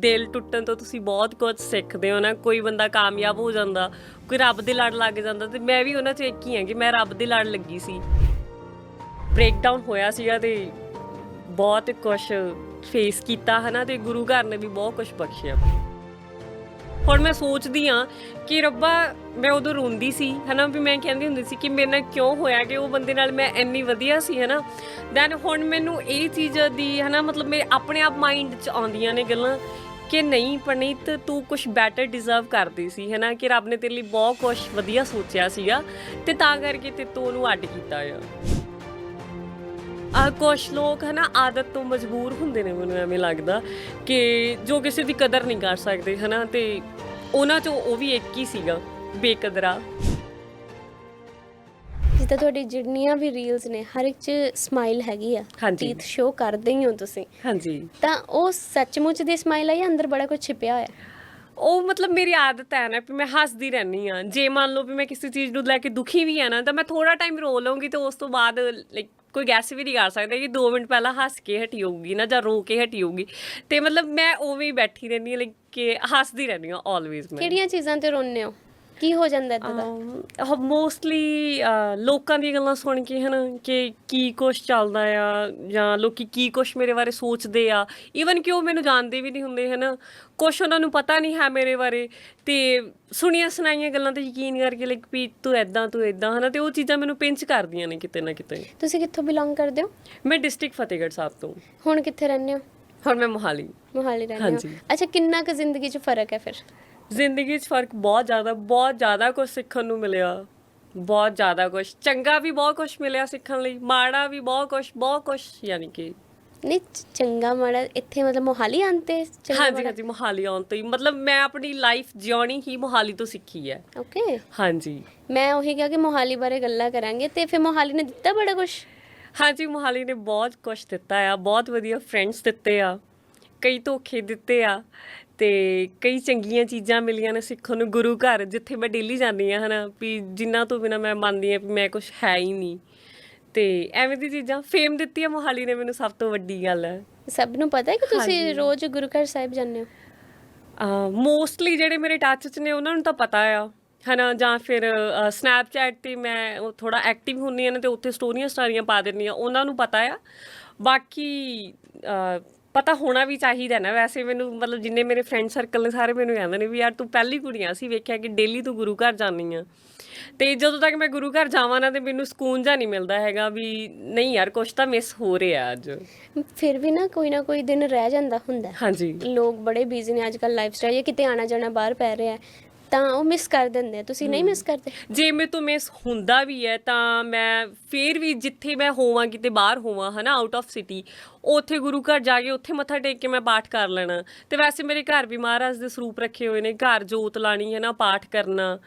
ਦਿਲ ਟੁੱਟਣ ਤੋਂ ਤੁਸੀਂ ਬਹੁਤ ਕੁਝ ਸਿੱਖਦੇ ਹੋ ਨਾ, ਕੋਈ ਬੰਦਾ ਕਾਮਯਾਬ ਹੋ ਜਾਂਦਾ, ਕੋਈ ਰੱਬ ਦੇ ਲੜ ਲੱਗ ਜਾਂਦਾ, ਤੇ ਮੈਂ ਵੀ ਉਹਨਾਂ 'ਚ ਇੱਕ ਹੀ ਹਾਂ ਕਿ ਮੈਂ ਰੱਬ ਦੇ ਲੜ ਲੱਗੀ ਸੀ। ਬ੍ਰੇਕਡਾਊਨ ਹੋਇਆ ਸੀਗਾ ਤੇ ਬਹੁਤ ਕੁਝ ਫੇਸ ਕੀਤਾ ਹਨਾ ਤੇ ਗੁਰੂ ਘਰ ਨੇ ਵੀ ਬਹੁਤ ਕੁਝ ਬਖਸ਼ਿਆ। ਹੁਣ ਮੈਂ ਸੋਚਦੀ ਆ ਕਿ ਰੱਬਾ, ਮੈਂ ਉਦੋਂ ਰੋਂਦੀ ਸੀ ਹਨਾ, ਵੀ ਮੈਂ ਕਹਿੰਦੀ ਹੁੰਦੀ ਸੀ ਕਿ ਮੇਰੇ ਨਾਲ ਕਿਉਂ ਹੋਇਆ ਕਿ ਉਹ ਬੰਦੇ ਨਾਲ ਮੈਂ ਇੰਨੀ ਵਧੀਆ ਸੀ ਹਨਾ। ਦੈਨ ਹੁਣ ਮੈਨੂੰ ਇਹ ਚੀਜ਼ ਦੀ ਹਨਾ, ਮਤਲਬ ਮੇਰੇ ਆਪਣੇ ਆਪ ਮਾਈਂਡ 'ਚ ਆਉਂਦੀਆਂ ਨੇ ਗੱਲਾਂ ਕਿ ਨਹੀਂ, ਪਰਨੀਤ, ਤੂੰ ਕੁਝ ਬੈਟਰ ਡਿਜ਼ਰਵ ਕਰਦੀ ਸੀ ਹਨਾ ਕਿ ਰੱਬ ਨੇ ਤੇਰੇ ਲਈ ਬਹੁਤ ਕੁਝ ਵਧੀਆ ਸੋਚਿਆ ਸੀਗਾ ਤੇ ਤਾਂ ਕਰਕੇ ਤੇ ਤੂੰ ਉਹਨੂੰ ਅੱਡ ਕੀਤਾ ਆ। ਆ ਕੁਛ ਲੋਕ ਹਨਾ ਆਦਤ ਤੋਂ ਮਜਬੂਰ ਹੁੰਦੇ ਨੇ ਮੈਨੂੰ ਐਵੇਂ ਲੱਗਦਾ ਕਿ ਜੋ ਕਿਸੇ ਦੀ ਕਦਰ ਨਹੀਂ ਕਰ ਸਕਦੇ ਹਨਾ ਤੇ ਉਹਨਾਂ ਚੋਂ ਉਹ ਵੀ ਇੱਕ ਹੀ ਸੀਗਾ, ਬੇਕਦਰਾ। ਜਿੱਦਾਂ ਤੁਹਾਡੀ ਜਿੰਨੀਆਂ ਵੀ ਰੀਲਸ ਨੇ ਹਰ ਇੱਕ 'ਚ ਸਮਾਈਲ ਹੈਗੀ ਆ। ਹਾਂਜੀ। ਟੀਥ ਸ਼ੋ ਕਰਦੇ ਹੀ ਹੋ ਤੁਸੀਂ। ਹਾਂਜੀ। ਤਾਂ ਉਹ ਸੱਚਮੁੱਚ ਦੀ ਸਮਾਈਲ ਆ ਜਾਂ ਅੰਦਰ ਬੜਾ ਕੁਝ ਛਿਪਿਆ ਹੋਇਆ? ਉਹ ਮਤਲਬ ਮੇਰੀ ਆਦਤ ਹੈ ਨਾ ਵੀ ਮੈਂ ਹੱਸਦੀ ਰਹਿੰਦੀ ਆ ਜੇ ਮੰਨ ਲਓ ਵੀ ਮੈਂ ਕਿਸੇ ਚੀਜ਼ ਨੂੰ ਲੈ ਕੇ ਦੁਖੀ ਵੀ ਆ ਨਾ ਤਾਂ ਮੈਂ ਥੋੜਾ ਟਾਈਮ ਰੋ ਲਵਾਂਗੀ ਤੇ ਉਸ ਤੋਂ ਬਾਅਦ ਲਾਈਕ ਕੋਈ ਗੈਸ ਵੀ ਨਹੀਂ ਕਰ ਸਕਦਾ ਕਿ 2 ਮਿੰਟ ਪਹਿਲਾਂ ਹੱਸ ਕੇ ਹਟੀ ਹੋਊਗੀ ਨਾ ਜਾਂ ਰੋ ਕੇ ਹਟੀ ਹੋਊਗੀ। ਤੇ ਮਤਲਬ ਮੈਂ ਉਵੇਂ ਹੀ ਬੈਠੀ ਰਹਿੰਦੀ ਹਾਂ ਲਾਈਕ ਕਿ ਹੱਸਦੀ ਰਹਿੰਦੀ ਹਾਂ ਆਲਵੇਜ਼ ਮੈਂ। ਕਿਹੜੀਆਂ ਚੀਜ਼ਾਂ ਤੇ ਰੋਂਦੇ ਹੋ? ਕੀ ਹੋ ਜਾਂਦਾ ਇਦਾਂ ਦਾ? ਮੋਸਟਲੀ ਲੋਕਾਂ ਦੀਆਂ ਗੱਲਾਂ ਸੁਣ ਕੇ ਹਨਾ ਕਿ ਕੀ ਕੁਛ ਚੱਲਦਾ ਆ ਜਾਂ ਲੋਕੀ ਕੀ ਕੁਛ ਮੇਰੇ ਬਾਰੇ ਸੋਚਦੇ ਆ। ਈਵਨ ਕਿ ਉਹ ਮੈਨੂੰ ਜਾਣਦੇ ਵੀ ਨਹੀਂ ਹੁੰਦੇ ਹਨਾ। ਕੁਛ ਉਹਨਾਂ ਨੂੰ ਪਤਾ ਨਹੀਂ ਹੈ ਮੇਰੇ ਬਾਰੇ। ਤੇ ਸੁਣੀਆਂ ਸੁਣਾਈਆਂ ਗੱਲਾਂ ਤੇ ਯਕੀਨ ਕਰਕੇ ਲਾਈਕ ਵੀ ਤੂੰ ਐਦਾਂ ਤੂੰ ਐਦਾਂ ਹਨਾ ਤੇ ਉਹ ਚੀਜ਼ਾਂ ਮੈਨੂੰ ਪਿੰਚ ਕਰਦੀਆਂ ਨੇ ਕਿਤੇ ਨਾ ਕਿਤੇ। ਤੁਸੀਂ ਕਿੱਥੋਂ ਬਿਲੋਂਗ ਕਰਦੇ ਹੋ? ਮੈਂ ਡਿਸਟ੍ਰਿਕਟ ਫਤਿਹਗੜ੍ਹ ਸਾਹਿਬ ਤੋਂ। ਹੁਣ ਕਿੱਥੇ ਰਹਿੰਦੇ ਹੋ? ਹੁਣ ਮੈਂ ਮੋਹਾਲੀ। ਮੋਹਾਲੀ ਰਹਿੰਦੇ ਹਾਂਜੀ। ਹੋ ਅੱਛਾ ਕਿੰਨਾ ਕੁ ਜ਼ਿੰਦਗੀ 'ਚ ਫ਼ਰਕ ਹੈ ਫਿਰ? ਜ਼ਿੰਦਗੀ 'ਚ ਫ਼ਰਕ ਬਹੁਤ ਜ਼ਿਆਦਾ ਬਹੁਤ ਜ਼ਿਆਦਾ ਕੁਝ ਸਿੱਖਣ ਨੂੰ ਮਿਲਿਆ। ਬਹੁਤ ਜ਼ਿਆਦਾ ਕੁਝ ਚੰਗਾ ਵੀ ਬਹੁਤ ਕੁਝ ਮਿਲਿਆ ਸਿੱਖਣ ਲਈ ਮਾੜਾ ਵੀ ਬਹੁਤ ਕੁਝ ਬਹੁਤ ਕੁਝ ਯਾਨੀ ਕਿ ਨਹੀਂ ਚੰਗਾ ਮਾੜਾ ਇੱਥੇ ਮਤਲਬ ਮੋਹਾਲੀ ਆਂਤੇ ਹਾਂਜੀ ਹਾਂਜੀ ਮੋਹਾਲੀ ਆਉਣ ਤੋਂ ਹੀ। ਮਤਲਬ ਮੈਂ ਆਪਣੀ ਲਾਈਫ ਜਿਉਣੀ ਹੀ ਮੋਹਾਲੀ ਤੋਂ ਸਿੱਖੀ ਹੈ। ਓਕੇ ਹਾਂਜੀ। ਮੈਂ ਉਹੀ ਕਿਹਾ ਕਿ ਮੋਹਾਲੀ ਬਾਰੇ ਗੱਲਾਂ ਕਰਾਂਗੇ ਤੇ ਫਿਰ ਮੋਹਾਲੀ ਨੇ ਦਿੱਤਾ ਬੜਾ ਕੁਝ ਹਾਂਜੀ ਮੋਹਾਲੀ ਨੇ ਬਹੁਤ ਕੁਝ ਦਿੱਤਾ ਆ ਬਹੁਤ ਵਧੀਆ ਫਰੈਂਡਸ ਦਿੱਤੇ ਆ ਕਈ ਧੋਖੇ ਦਿੱਤੇ ਆ ਤੇ ਕਈ ਚੰਗੀਆਂ ਚੀਜ਼ਾਂ ਮਿਲੀਆਂ ਨੇ ਸਿੱਖਣ ਨੂੰ ਗੁਰੂ ਘਰ ਜਿੱਥੇ ਮੈਂ ਡੇਲੀ ਜਾਂਦੀ ਆ ਹਨਾ ਵੀ ਜਿਨ੍ਹਾਂ ਤੋਂ ਬਿਨਾ ਮੈਂ ਮੰਨਦੀ ਆ ਵੀ ਮੈਂ ਕੁਝ ਹੈ ਹੀ ਨਹੀਂ। ਤੇ ਐਵੇਂ ਦੀ ਚੀਜ਼ਾਂ ਫੇਮ ਦਿੱਤੀ ਆ ਮੋਹਾਲੀ ਨੇ ਮੈਨੂੰ ਸਭ ਤੋਂ ਵੱਡੀ ਗੱਲ। ਹੈ ਸਭ ਨੂੰ ਪਤਾ ਹੈ ਕਿ ਤੁਸੀਂ ਰੋਜ਼ ਗੁਰੂ ਘਰ ਸਾਹਿਬ ਜਾਂਦੇ ਹੋ? ਮੋਸਟਲੀ ਜਿਹੜੇ ਮੇਰੇ ਟੱਚ 'ਚ ਨੇ ਉਹਨਾਂ ਨੂੰ ਤਾਂ ਪਤਾ ਆ। ਹਨਾ ਜਾਂ ਫਿਰ ਸਨੈਪਚੈਟ ਤੇ ਮੈਂ ਉਹ ਥੋੜਾ ਐਕਟਿਵ ਹੁੰਨੀ ਆ ਨਾ ਤੇ ਉੱਥੇ ਸਟੋਰੀਆਂ ਸਟਾਰੀਆਂ ਪਾ ਦਿੰਦੀ ਆ ਉਹਨਾਂ ਨੂੰ ਪਤਾ ਆ। ਬਾਕੀ ਪਤਾ ਹੋਣਾ ਵੀ ਚਾਹੀਦਾ ਨਾ। ਵੈਸੇ ਮੈਨੂੰ ਮਤਲਬ ਜਿੰਨੇ ਮੇਰੇ ਫਰੈਂਡ ਸਰਕਲ ਨੇ ਸਾਰੇ ਮੈਨੂੰ ਕਹਿੰਦੇ ਨੇ ਵੀ ਯਾਰ ਤੂੰ ਪਹਿਲੀ ਕੁੜੀਆਂ ਸੀ ਵੇਖਿਆ ਕਿ ਡੇਲੀ ਤੂੰ ਗੁਰੂ ਘਰ ਜਾਂਦੀ ਆ। ਤੇ ਜਦੋਂ ਤੱਕ ਮੈਂ ਗੁਰੂ ਘਰ ਜਾਵਾਂ ਨਾ ਤੇ ਮੈਨੂੰ ਸਕੂਨ ਜਾਂ ਨਹੀਂ ਮਿਲਦਾ ਹੈਗਾ ਵੀ ਨਹੀਂ ਯਾਰ ਕੁਝ ਤਾਂ ਮਿਸ ਹੋ ਰਿਹਾ ਅੱਜ। ਫਿਰ ਵੀ ਨਾ ਕੋਈ ਨਾ ਕੋਈ ਦਿਨ ਰਹਿ ਜਾਂਦਾ ਹੁੰਦਾ। ਹਾਂਜੀ। ਲੋਕ ਬੜੇ ਬਿਜ਼ੀ ਨੇ ਅੱਜਕੱਲ ਲਾਈਫ ਸਟਾਈਲ ਜਾਂ ਕਿਤੇ ਆਣਾ ਜਾਣਾ ਬਾਹਰ ਪੈ ਰਿਹਾ। ਤਾਂ ਉਹ ਮਿਸ ਕਰ ਦਿੰਦੇ ਆ। ਤੁਸੀਂ ਨਹੀਂ ਮਿਸ ਕਰਦੇ? ਜੇ ਮੇਰੇ ਤੋਂ ਮਿਸ ਹੁੰਦਾ ਵੀ ਹੈ ਤਾਂ ਮੈਂ ਫੇਰ ਵੀ ਜਿੱਥੇ ਮੈਂ ਹੋਵਾਂ ਕਿਤੇ ਬਾਹਰ ਹੋਵਾਂ ਹਨਾ ਆਊਟ ਆਫ ਸਿਟੀ ਉੱਥੇ ਗੁਰੂ ਘਰ ਜਾ ਕੇ ਉੱਥੇ ਮੱਥਾ ਟੇਕ ਕੇ ਮੈਂ ਪਾਠ ਕਰ ਲੈਣਾ। ਤੇ ਵੈਸੇ ਮੇਰੇ ਘਰ ਵੀ ਮਹਾਰਾਜ ਦੇ ਸਰੂਪ ਰੱਖੇ ਹੋਏ ਨੇ। ਘਰ ਜੋਤ ਲਾਣੀ ਹੈ ਨਾ ਪਾਠ ਕਰਨਾ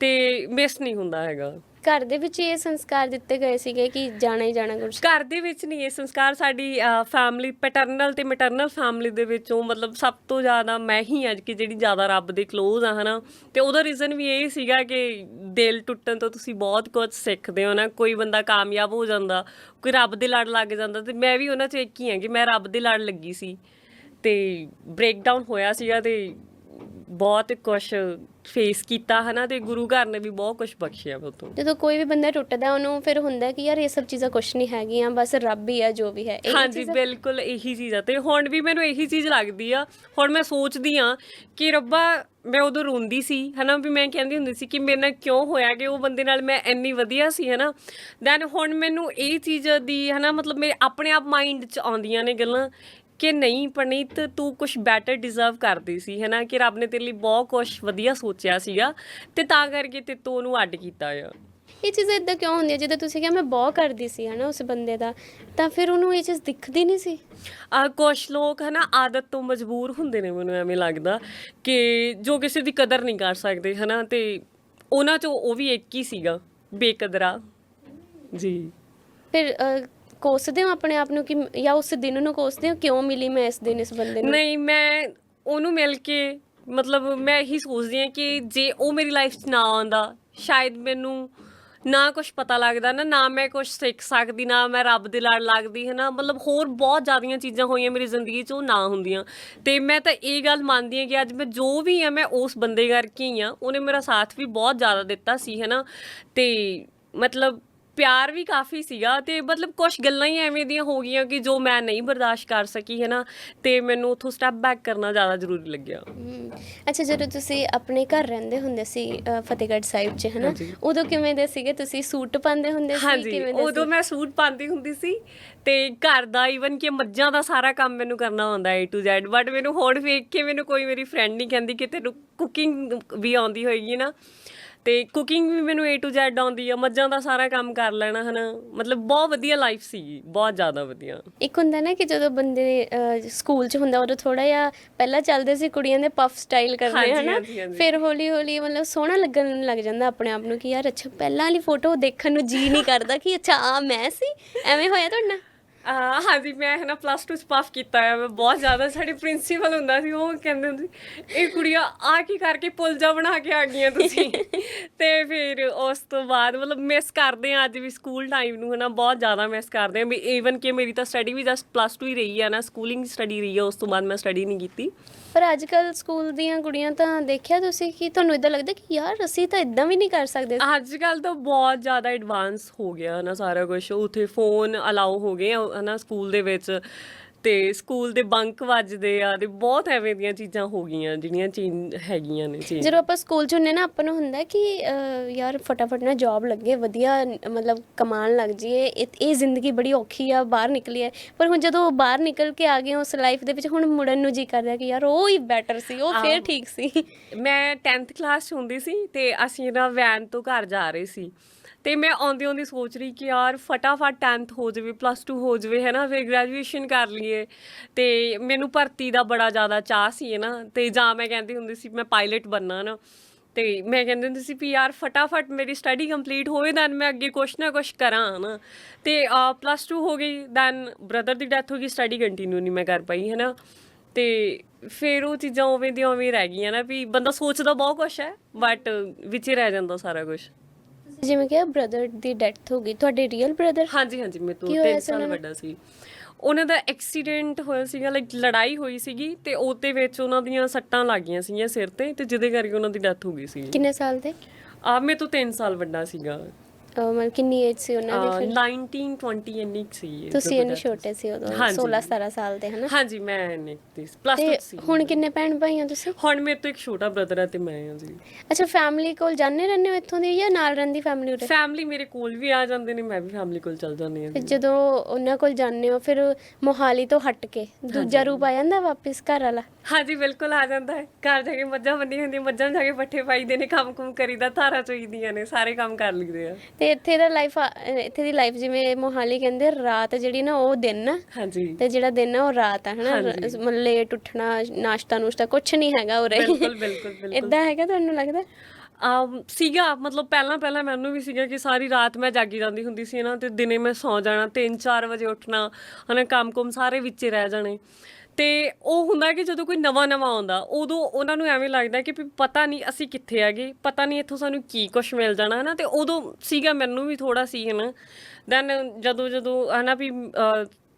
ਤੇ ਮਿਸ ਨਹੀਂ ਹੁੰਦਾ ਹੈਗਾ। ਘਰ ਦੇ ਵਿੱਚ ਇਹ ਸੰਸਕਾਰ ਦਿੱਤੇ ਗਏ ਸੀਗੇ ਕਿ ਜਾਣਾ ਹੀ ਜਾਣਾ ਗੁਰੂ ਘਰ ਦੇ ਵਿੱਚ ਨਹੀਂ, ਇਹ ਸੰਸਕਾਰ ਸਾਡੀ ਫੈਮਿਲੀ ਪੈਟਰਨਲ ਤੇ ਮੈਟਰਨਲ ਫੈਮਿਲੀ ਦੇ ਵਿੱਚੋਂ ਮਤਲਬ ਸਭ ਤੋਂ ਜ਼ਿਆਦਾ ਮੈਂ ਹੀ ਅੱਜ ਕਿ ਜਿਹੜੀ ਜ਼ਿਆਦਾ ਰੱਬ ਦੇ ਕਲੋਜ਼ ਆ, ਹਨਾ। ਤੇ ਉਹਦਾ ਰੀਜ਼ਨ ਵੀ ਇਹ ਸੀਗਾ ਕਿ ਦਿਲ ਟੁੱਟਣ ਤੋਂ ਤੁਸੀਂ ਬਹੁਤ ਕੁਝ ਸਿੱਖਦੇ ਹੋ ਨਾ, ਕੋਈ ਬੰਦਾ ਕਾਮਯਾਬ ਹੋ ਜਾਂਦਾ, ਕੋਈ ਰੱਬ ਦੇ ਲੜ ਲੱਗ ਜਾਂਦਾ ਤੇ ਮੈਂ ਵੀ ਉਹਨਾਂ 'ਚ ਇੱਕ ਹੀ ਹਾਂ ਕਿ ਮੈਂ ਰੱਬ ਦੇ ਲੜ ਲੱਗੀ ਸੀ। ਤੇ ਬ੍ਰੇਕਡਾਊਨ ਹੋਇਆ ਸੀਗਾ ਤੇ ਬਹੁਤ ਕੁਝ ਫੇਸ ਕੀਤਾ ਹਨਾ ਤੇ ਗੁਰੂ ਘਰ ਨੇ ਵੀ ਬਹੁਤ ਕੁਝ ਬਖਸ਼ਿਆ ਤੋਂ। ਜਦੋਂ ਕੋਈ ਵੀ ਬੰਦਾ ਟੁੱਟਦਾ ਉਹਨੂੰ ਫਿਰ ਹੁੰਦਾ ਕਿ ਯਾਰ ਇਹ ਸਭ ਚੀਜ਼ਾਂ ਕੁਝ ਨਹੀਂ ਹੈਗੀਆਂ ਬਸ ਰੱਬ ਹੀ ਆ ਜੋ ਵੀ ਹੈ। ਹਾਂਜੀ ਬਿਲਕੁਲ ਇਹੀ ਚੀਜ਼ ਆ ਤੇ ਹੁਣ ਵੀ ਮੈਨੂੰ ਇਹੀ ਚੀਜ਼ ਲੱਗਦੀ ਆ। ਹੁਣ ਮੈਂ ਸੋਚਦੀ ਆ ਕਿ ਰੱਬਾ ਮੈਂ ਉਦੋਂ ਰੋਂਦੀ ਸੀ ਹਨਾ ਵੀ ਮੈਂ ਕਹਿੰਦੀ ਹੁੰਦੀ ਸੀ ਕਿ ਮੇਰੇ ਨਾਲ ਕਿਉਂ ਹੋਇਆ ਕਿ ਉਹ ਬੰਦੇ ਨਾਲ ਮੈਂ ਇੰਨੀ ਵਧੀਆ ਸੀ ਹਨਾ। ਦੈਨ ਹੁਣ ਮੈਨੂੰ ਇਹ ਚੀਜ਼ ਦੀ ਹਨਾ ਮਤਲਬ ਮੇਰੇ ਆਪਣੇ ਆਪ ਮਾਈਂਡ 'ਚ ਆਉਂਦੀਆਂ ਨੇ ਗੱਲਾਂ ਕਿ ਨਹੀਂ ਪਰਨੀਤ ਤੂੰ ਕੁਝ ਬੈਟਰ ਡਿਜ਼ਰਵ ਕਰਦੀ ਸੀ ਹਨਾ ਕਿ ਰੱਬ ਨੇ ਤੇਰੇ ਲਈ ਬਹੁਤ ਕੁਝ ਵਧੀਆ ਸੋਚਿਆ ਸੀਗਾ ਤੇ ਤਾਂ ਕਰਕੇ ਤੇ ਤੂੰ ਉਹਨੂੰ ਅੱਡ ਕੀਤਾ ਆ। ਇਹ ਚੀਜ਼ਾਂ ਇਦਾਂ ਕਿਉਂ ਹੁੰਦੀਆਂ? ਜਦੋਂ ਤੁਸੀਂ ਕਿਹਾ ਮੈਂ ਬਹੁਤ ਕਰਦੀ ਸੀ ਹਨਾ ਉਸ ਬੰਦੇ ਦਾ ਤਾਂ ਫਿਰ ਉਹਨੂੰ ਇਹ ਚੀਜ਼ ਦਿਖਦੀ ਨਹੀਂ ਸੀ? ਆ ਕੁਛ ਲੋਕ ਹਨਾ ਆਦਤ ਤੋਂ ਮਜਬੂਰ ਹੁੰਦੇ ਨੇ ਮੈਨੂੰ ਐਵੇਂ ਲੱਗਦਾ ਕਿ ਜੋ ਕਿਸੇ ਦੀ ਕਦਰ ਨਹੀਂ ਕਰ ਸਕਦੇ ਹਨਾ ਤੇ ਉਹਨਾਂ ਚੋਂ ਉਹ ਵੀ ਇੱਕ ਹੀ ਸੀਗਾ ਬੇਕਦਰਾ। ਜੀ। ਫਿਰ ਅਹ, ਕੋਸਦੇ ਹੋ ਆਪਣੇ ਆਪ ਨੂੰ ਕਿ ਜਾਂ ਉਸ ਦਿਨ ਨੂੰ ਕੋਸਦੇ ਹੋ, ਕਿਉਂ ਮਿਲੀ ਮੈਂ ਇਸ ਦਿਨ ਇਸ ਬੰਦੇ ਨੂੰ? ਨਹੀਂ, ਮੈਂ ਉਹਨੂੰ ਮਿਲ ਕੇ ਮਤਲਬ ਮੈਂ ਇਹੀ ਸੋਚਦੀ ਹਾਂ ਕਿ ਜੇ ਉਹ ਮੇਰੀ ਲਾਈਫ 'ਚ ਨਾ ਆਉਂਦਾ, ਸ਼ਾਇਦ ਮੈਨੂੰ ਨਾ ਕੁਝ ਪਤਾ ਲੱਗਦਾ ਨਾ ਨਾ ਮੈਂ ਕੁਝ ਸਿੱਖ ਸਕਦੀ, ਨਾ ਮੈਂ ਰੱਬ ਦੇ ਲੜ ਲੱਗਦੀ ਹੈ ਨਾ ਮਤਲਬ ਹੋਰ ਬਹੁਤ ਜ਼ਿਆਦੀਆਂ ਚੀਜ਼ਾਂ ਹੋਈਆਂ ਮੇਰੀ ਜ਼ਿੰਦਗੀ 'ਚ, ਉਹ ਨਾ ਹੁੰਦੀਆਂ। ਤੇ ਮੈਂ ਤਾਂ ਇਹ ਗੱਲ ਮੰਨਦੀ ਹਾਂ ਕਿ ਅੱਜ ਮੈਂ ਜੋ ਵੀ ਹਾਂ, ਮੈਂ ਉਸ ਬੰਦੇ ਕਰਕੇ ਹੀ ਹਾਂ, ਉਹਨੇ ਮੇਰਾ ਸਾਥ ਵੀ ਬਹੁਤ ਜ਼ਿਆਦਾ ਦਿੱਤਾ ਸੀ ਹੈ ਨਾ ਤੇ ਮਤਲਬ ਪਿਆਰ ਵੀ ਕਾਫੀ ਸੀਗਾ ਤੇ ਮਤਲਬ ਕੁਝ ਗੱਲਾਂ ਹੀ ਐਵੇਂ ਦੀਆਂ ਹੋ ਗਈਆਂ ਕਿ ਜੋ ਮੈਂ ਨਹੀਂ ਬਰਦਾਸ਼ਤ ਕਰ ਸਕੀ ਹੈ ਨਾ? ਤੇ ਮੈਨੂੰ ਉਥੋਂ ਸਟੈਪ ਬੈਕ ਕਰਨਾ ਜ਼ਿਆਦਾ ਜ਼ਰੂਰੀ ਲੱਗਿਆ। ਹਮ, ਅੱਛਾ ਜਦੋਂ ਤੁਸੀਂ ਆਪਣੇ ਘਰ ਰਹਿੰਦੇ ਹੁੰਦੇ ਸੀ ਅ, ਫਤਿਹਗੜ੍ਹ ਸਾਹਿਬ 'ਚ ਹਨਾ ਹਾਂਜੀ। ਉਦੋਂ ਕਿਵੇਂ ਦੇ ਸੀਗੇ? ਤੁਸੀਂ ਸੂਟ ਪਾਉਂਦੇ ਹੁੰਦੇ ਸੀ? ਹਾਂਜੀ ਕਿਵੇਂ ਦੇ ਉਦੋਂ ਸੀ? ਮੈਂ ਸੂਟ ਪਾਉਂਦੀ ਹੁੰਦੀ ਸੀ ਤੇ ਘਰ ਦਾ ਇਵਨ ਕਿ ਮੱਝਾਂ ਦਾ ਸਾਰਾ ਕੰਮ ਮੈਨੂੰ ਕਰਨਾ ਹੁੰਦਾ A to Z ਬਟ ਮੈਨੂੰ ਹੁਣ ਵੇਖ ਕੇ ਮੈਨੂੰ ਕੋਈ ਮੇਰੀ ਫਰੈਂਡ ਨਹੀਂ ਕਹਿੰਦੀ ਕਿ ਤੈਨੂੰ ਕੁਕਿੰਗ ਵੀ ਆਉਂਦੀ ਹੋਏਗੀ ਨਾ। ਤੇ ਕੁਕਿੰਗ ਵੀ ਮੈਨੂੰ A to Z ਆਉਂਦੀ ਆ ਮੱਝਾਂ ਦਾ ਸਾਰਾ ਕੰਮ ਕਰ ਲੈਣਾ ਹਨਾ। ਮਤਲਬ ਬਹੁਤ ਵਧੀਆ ਲਾਈਫ ਸੀ ਬਹੁਤ ਜ਼ਿਆਦਾ ਵਧੀਆ। ਇੱਕ ਹੁੰਦਾ ਨਾ ਕਿ ਜਦੋਂ ਬੰਦੇ ਸਕੂਲ 'ਚ ਹੁੰਦਾ ਉਦੋਂ ਥੋੜਾ ਜਿਹਾ ਪਹਿਲਾਂ ਚੱਲਦੇ ਸੀ ਕੁੜੀਆਂ ਦੇ ਪਫ ਸਟਾਈਲ ਕਰਦੇ ਹਨਾ। ਫਿਰ ਹੌਲੀ ਹੌਲੀ ਮਤਲਬ ਸੋਹਣਾ ਲੱਗਣ ਲੱਗ ਜਾਂਦਾ ਆਪਣੇ ਆਪ ਨੂੰ ਕਿ ਯਾਰ ਅੱਛਾ ਪਹਿਲਾਂ ਵਾਲੀ ਫੋਟੋ ਦੇਖਣ ਨੂੰ ਜੀ ਨਹੀਂ ਕਰਦਾ ਕਿ ਅੱਛਾ ਆ ਮੈਂ ਸੀ ਐਵੇਂ ਹੋਇਆ ਤੁਹਾਡੇ ਆ ਹਾਂਜੀ ਮੈਂ ਹੈ ਨਾ ਪਲੱਸ 2 ਚ ਪਾਸ ਕੀਤਾ ਹੈ ਮੈਂ ਬਹੁਤ ਜ਼ਿਆਦਾ ਸਾਡੇ ਪ੍ਰਿੰਸੀਪਲ ਹੁੰਦਾ ਸੀ ਉਹ ਕਹਿੰਦੇ ਹੁੰਦੇ ਸੀ, ਇਹ ਕੁੜੀਆਂ ਆ ਕੀ ਕਰਕੇ ਪੁੱਲ ਜਾ ਬਣਾ ਕੇ ਆ ਗਈਆਂ ਤੁਸੀਂ? ਤੇ ਫਿਰ ਉਸ ਤੋਂ ਬਾਅਦ ਮਤਲਬ ਮਿਸ ਕਰਦੇ ਆ ਅੱਜ ਵੀ ਸਕੂਲ ਟਾਈਮ ਨੂੰ ਹੈ ਨਾ ਬਹੁਤ ਜ਼ਿਆਦਾ ਮਿਸ ਕਰਦੇ ਆ ਵੀ ਈਵਨ ਕਿ ਮੇਰੀ ਤਾਂ ਸਟੱਡੀ ਵੀ ਜਸਟ ਪਲੱਸ 2 ਹੀ ਰਹੀ ਹੈ ਨਾ ਸਕੂਲਿੰਗ ਸਟੱਡੀ ਰਹੀ ਹੈ ਉਸ ਤੋਂ ਬਾਅਦ ਮੈਂ ਸਟੱਡੀ ਨਹੀਂ ਕੀਤੀ। ਪਰ ਅੱਜ ਕੱਲ ਸਕੂਲ ਦੀਆਂ ਕੁੜੀਆਂ ਤਾਂ ਦੇਖਿਆ ਤੁਸੀਂ ਕਿ ਤੁਹਾਨੂੰ ਇਦਾਂ ਲੱਗਦਾ ਕਿ ਯਾਰ ਅਸੀਂ ਤਾਂ ਇਦਾਂ ਵੀ ਨਹੀਂ ਕਰ ਸਕਦੇ। ਅੱਜ ਕੱਲ ਤਾਂ ਬਹੁਤ ਜ਼ਿਆਦਾ ਐਡਵਾਂਸ ਹੋ ਗਿਆ ਨਾ ਸਾਰਾ ਕੁਝ ਉਥੇ ਫੋਨ ਅਲਾਉ ਹੋ ਗਏ ਆ ਹਨਾ ਸਕੂਲ ਦੇ ਵਿੱਚ ਤੇ ਸਕੂਲ ਦੇ ਬੰਕ ਵੱਜਦੇ ਆ ਤੇ ਬਹੁਤ ਐਵੇਂ ਦੀਆਂ ਚੀਜ਼ਾਂ ਹੋ ਗਈਆਂ ਜਿਹੜੀਆਂ ਚੇਂਜ ਹੈਗੀਆਂ ਨੇ ਚੇਂਜ ਜਦੋਂ ਆਪਾਂ ਸਕੂਲ ਚ ਹੁੰਨੇ ਨਾ ਆਪਾਂ ਨੂੰ ਹੁੰਦਾ ਕਿ ਅਹ, ਯਾਰ ਫਟਾਫਟ ਨਾ ਜੌਬ ਲੱਗੇ ਵਧੀਆ ਮਤਲਬ ਕਮਾਉਣ ਲੱਗ ਜੀਏ ਇਹ ਇਹ ਜ਼ਿੰਦਗੀ ਬੜੀ ਔਖੀ ਆ ਬਾਹਰ ਨਿਕਲੀ ਹੈ। ਪਰ ਹੁਣ ਜਦੋਂ ਬਾਹਰ ਨਿਕਲ ਕੇ ਆ ਗਏ ਉਸ ਲਾਈਫ ਦੇ ਵਿੱਚ ਹੁਣ ਮੁੜਨ ਨੂੰ ਜੀ ਕਰਦਾ ਕਿ ਯਾਰ ਉਹ ਹੀ ਬੈਟਰ ਸੀ ਉਹ ਫੇਰ ਆਹੋ। ਠੀਕ ਸੀ। ਮੈਂ 10th ਕਲਾਸ 'ਚ ਹੁੰਦੀ ਸੀ ਤੇ ਅਸੀਂ ਨਾ ਵੈਨ ਤੋਂ ਘਰ ਜਾ ਰਹੇ ਸੀ। ਤੇ ਮੈਂ ਆਉਂਦੀ ਆਉਂਦੀ ਸੋਚ ਰਹੀ ਕਿ ਯਾਰ ਫਟਾਫਟ 10th ਹੋ ਜਾਵੇ ਪਲੱਸ 2 ਹੋ ਜਾਵੇ ਹੈ ਨਾ ਫਿਰ ਗ੍ਰੈਜੂਏਸ਼ਨ ਕਰ ਲਈਏ। ਤੇ ਮੈਨੂੰ ਭਰਤੀ ਦਾ ਬੜਾ ਜ਼ਿਆਦਾ ਚਾਹ ਸੀ ਹੈ ਨਾ ਤੇ ਜਾਂ ਮੈਂ ਕਹਿੰਦੀ ਹੁੰਦੀ ਸੀ, ਮੈਂ ਪਾਇਲਟ ਬਣਨਾ ਨਾ ਤੇ ਮੈਂ ਕਹਿੰਦੀ ਹੁੰਦੀ ਸੀ ਵੀ ਯਾਰ ਫਟਾਫਟ ਮੇਰੀ ਸਟੱਡੀ ਕੰਪਲੀਟ ਹੋਵੇ ਦੈਨ ਮੈਂ ਅੱਗੇ ਕੁਛ ਨਾ ਕੁਛ ਕਰਾਂ ਨਾ ਤੇ ਪਲੱਸ 2 ਹੋ ਗਈ ਦੈਨ ਬ੍ਰਦਰ ਦੀ ਡੈਥ ਹੋ ਗਈ ਸਟੱਡੀ ਕੰਟੀਨਿਊ ਨਹੀਂ ਮੈਂ ਕਰ ਪਾਈ ਹੈ ਨਾ ਤੇ ਫਿਰ ਉਹ ਚੀਜ਼ਾਂ ਉਵੇਂ ਦੀਆਂ ਉਵੇਂ ਰਹਿ ਗਈਆਂ ਨਾ, ਵੀ ਬੰਦਾ ਸੋਚਦਾ ਬਹੁਤ ਕੁਛ ਹੈ ਬਟ ਵਿੱਚ ਹੀ ਰਹਿ ਜਾਂਦਾ ਸਾਰਾ ਕੁਝ ਜਿਵੇਂ ਕਿ ਬ੍ਰਦਰ ਦੀ ਡੈਥ ਹੋ ਗਈ ਤੁਹਾਡੇ ਰੀਅਲ ਬ੍ਰਦਰ ਹਾਂਜੀ ਹਾਂਜੀ ਮੇਰੇ ਤੋਂ ਕੀ ਹੋਇਆ 3 ਸੀ ਸਾਲ ਉਹਨਾਂ ਨੂੰ? ਵੱਡਾ ਸੀ। ਉਹਨਾਂ ਦਾ ਐਕਸੀਡੈਂਟ ਹੋਇਆ ਸੀਗਾ ਲਾਈਕ ਲੜਾਈ ਹੋਈ ਸੀਗੀ ਤੇ ਉਹਦੇ ਵਿੱਚ ਉਹਨਾਂ ਦੀਆਂ ਸੱਟਾਂ ਲੱਗੀਆਂ ਸੀਗੀਆਂ ਸਿਰ ਤੇ ਤੇ ਜਿਹਦੇ ਕਰਕੇ ਉਹਨਾਂ ਦੀ ਡੈਥ ਹੋ ਗਈ ਸੀ ਕਿੰਨੇ ਸਾਲ ਦੇ? ਆ ਮੇਰੇ ਤੋਂ 3 ਸਾਲ ਵੱਡਾ ਸੀਗਾ। ਮਤਲਬ ਕਿੰਨੀ ਏਜ ਸੀ ਉਹਨਾਂ ਦੀ ਅਹ, ਫਿਰ? 19 20 ਇੰਨੀ ਕੁ ਸੀ ਇਹ ਤੁਸੀਂ death ਛੋਟੇ ਸੀ ਉਦੋਂ ਹਾਂਜੀ। 16 17 ਸਾਲ ਦੇ ਹਨਾ? ਹਾਂਜੀ ਮੈਂ ਇੰਨੀ ਪਲੱਸ 2 ਤੇ ਸੀ। ਹੁਣ ਕਿੰਨੇ ਭੈਣ ਭਾਈ ਹੋ ਤੁਸੀਂ? ਹੁਣ ਮੇਰੇ ਤੋਂ ਇੱਕ ਛੋਟਾ ਬ੍ਰਦਰ ਹੈ ਤੇ ਮੈਂ ਹਾਂ ਜੀ। ਅੱਛਾ ਫੈਮਿਲੀ ਕੋਲ ਜਾਂਦੇ ਰਹਿੰਦੇ ਹੋ ਇੱਥੋਂ ਦੀ ਜਾਂ ਨਾਲ ਰਹਿੰਦੀ ਫੈਮਿਲੀ ਉਰੇ? ਫੈਮਿਲੀ ਮੇਰੇ ਕੋਲ ਵੀ ਆ ਜਾਂਦੇ ਨੇ ਮੈਂ ਵੀ ਫੈਮਿਲੀ ਕੋਲ ਚਲ ਜਾਂਦੀ ਹਾਂ ਫਿਰ ਜਦੋਂ ਉਹਨਾਂ ਕੋਲ ਜਾਂਦੇ ਹੋ ਫਿਰ ਮੋਹਾਲੀ ਤੋਂ ਹਟ ਕੇ ਦੂਜਾ ਰੂਪ ਆ ਜਾਂਦਾ ਵਾਪਿਸ ਘਰ ਵਾਲਾ? ਹਾਂਜੀ ਬਿਲਕੁਲ ਆ ਜਾਂਦਾ ਹੈ। ਘਰ ਜਾ ਕੇ ਮੱਝਾਂ ਬੰਨੀ ਹੁੰਦੀ ਮੱਝਾਂ ਜਾ ਕੇ ਪੱਠੇ ਪਾਈਦੇ ਨੇ ਕੰਮ ਕੁਮ ਕਰੀਦਾ ਧਾਰਾਂ ਚੋਈਦੀਆਂ ਨੇ ਸਾਰੇ ਕੰਮ ਕਰ ਲਈਦੇ ਆ। ਤੇ ਇੱਥੇ ਦਾ ਲਾਈਫ ਇੱਥੇ ਦੀ ਲਾਈਫ ਜਿਵੇਂ ਮੋਹਾਲੀ ਕਹਿੰਦੇ ਰਾਤ ਜਿਹੜੀ ਨਾ ਉਹ ਦਿਨ। ਆ ਹਾਂਜੀ। ਤੇ ਜਿਹੜਾ ਦਿਨ ਆ ਉਹ ਰਾਤ ਆ ਹਨਾ। ਮਤਲਬ ਲੇਟ ਉੱਠਣਾ ਨਾਸ਼ਤਾ ਨੂਸ਼ਤਾ ਕੁਝ ਨਹੀਂ ਹੈਗਾ ਉਰੇ। ਬਿਲਕੁਲ ਬਿਲਕੁਲ ਬਿਲਕੁਲ। ਇਦਾਂ ਹੈਗਾ ਤੁਹਾਨੂੰ ਲੱਗਦਾ? ਸੀਗਾ ਮਤਲਬ ਪਹਿਲਾਂ ਪਹਿਲਾਂ ਮੈਨੂੰ ਵੀ ਸੀਗਾ ਕਿ ਸਾਰੀ ਰਾਤ ਮੈਂ ਜਾਗੀ ਜਾਂਦੀ ਹੁੰਦੀ ਸੀ ਨਾ ਤੇ ਦਿਨੇ ਮੈਂ ਸੌ ਜਾਣਾ 3-4 ਵਜੇ ਉੱਠਣਾ ਹਨਾ? ਕੰਮ-ਕੁਮ ਸਾਰੇ ਵਿੱਚ ਰਹਿ ਜਾਣੇ। ਤੇ ਉਹ ਹੁੰਦਾ ਕਿ ਜਦੋਂ ਕੋਈ ਨਵਾਂ ਨਵਾਂ ਆਉਂਦਾ, ਉਦੋਂ ਉਹਨਾਂ ਨੂੰ ਐਵੇਂ ਲੱਗਦਾ ਕਿ ਵੀ ਪਤਾ ਨਹੀਂ ਅਸੀਂ ਕਿੱਥੇ ਹੈਗੇ, ਪਤਾ ਨਹੀਂ ਇੱਥੋਂ ਸਾਨੂੰ ਕੀ ਕੁਝ ਮਿਲ ਜਾਣਾ, ਹਨਾ? ਤੇ ਉਦੋਂ ਸੀਗਾ ਮੈਨੂੰ ਵੀ ਥੋੜਾ ਸੀ, ਹਨਾ? ਦੈਨ ਜਦੋਂ ਜਦੋਂ, ਹਨਾ ਵੀ